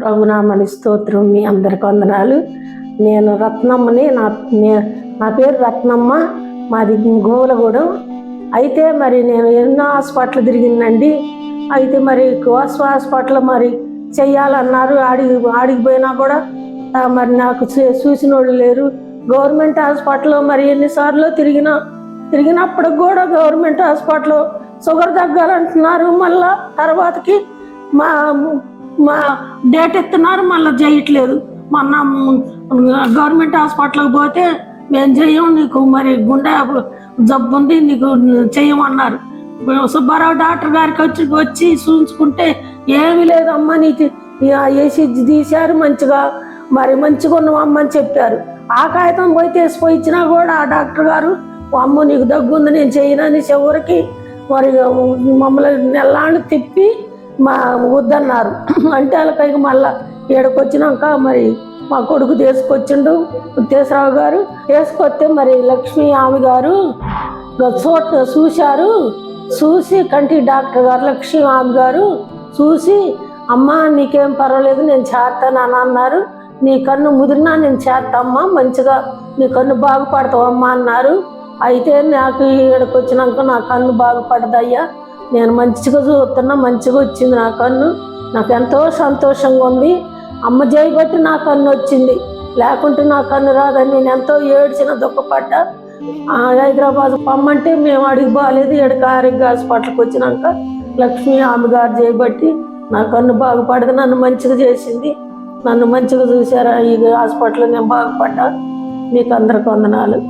ప్రభునామని స్తోత్రం మీ అందరికి వందనాలు. నేను రత్నమ్మని నా నే- నా పేరు రత్నమ్మ మాది గోవులగూడెం. అయితే మరి నేను ఎన్నో హాస్పిటల్ తిరిగిందండి అయితే మరి కోస్వ హాస్పిటల్ మరి చెయ్యాలన్నారు. ఆడికి ఆడికి పోయినా కూడా మరి నాకు చూసిన వాళ్ళు లేరు. గవర్నమెంట్ హాస్పిటల్లో మరి ఎన్నిసార్లు తిరిగినా తిరిగినప్పుడు కూడా గవర్నమెంట్ హాస్పిటల్లో షుగర్ తగ్గాలంటున్నారు. మళ్ళా తర్వాతకి మా డేట్ ఎత్తున్నారు మళ్ళీ చేయట్లేదు మొన్న గవర్నమెంట్ హాస్పిటల్కి పోతే మేము చెయ్యం నీకు మరి గుండె జబ్బు ఉంది నీకు చెయ్యమన్నారు సుబ్బారావు డాక్టర్ గారికి వచ్చి వచ్చి చూసుకుంటే ఏమీ లేదమ్మా నీకు ఏసీ తీశారు మంచిగా మరి మంచిగా ఉన్నామమ్మ చెప్పారు. ఆ కాగితం పోయి తీసిపోయి ఇచ్చినా కూడా ఆ డాక్టర్ గారు అమ్మ నీకు దగ్గు ఉంది నేను చేయనని చివరికి మరి మమ్మల్ని నెల్లాళ్ళు తిప్పి మా వద్దన్నారు. అంటే వాళ్ళకి మళ్ళా ఏడకొచ్చినాక మరి మా కొడుకు తీసుకొచ్చిండు ఉత్తేశ్వరరావు గారు. తీసుకొస్తే మరి లక్ష్మీ ఆమె గారు చోట చూశారు. చూసి కంటి డాక్టర్ గారు లక్ష్మీ ఆమె గారు చూసి అమ్మా నీకేం పర్వాలేదు నేను చేస్తాను అని అన్నారు. నీ కన్ను ముదిరినా నేను చేస్తామ్మా మంచిగా నీ కన్ను బాగుపడతావమ్మా అన్నారు. అయితే నాకు ఇక్కడికి వచ్చినాక నా కన్ను బాగుపడదయ్యా. నేను మంచిగా చూస్తున్నా మంచిగా వచ్చింది నా కన్ను. నాకు ఎంతో సంతోషంగా ఉంది. అమ్మ చేయబట్టి నా కన్ను వచ్చింది. లేకుంటే నా కన్ను రాదని నేను ఎంతో ఏడ్చిన దుఃఖపడ్డా. హైదరాబాద్ పమ్మంటే మేము అడిగి బాగాలేదు ఎడక ఆరోగ్య హాస్పిటల్కి వచ్చినాక లక్ష్మి ఆమె గారు చేయబట్టి నా కన్ను బాగుపడదు. నన్ను మంచిగా చేసింది. నన్ను మంచిగా చూసారా ఈ హాస్పిటల్లో నేను బాగుపడ్డా. మీకు అందరికి వందనాలు.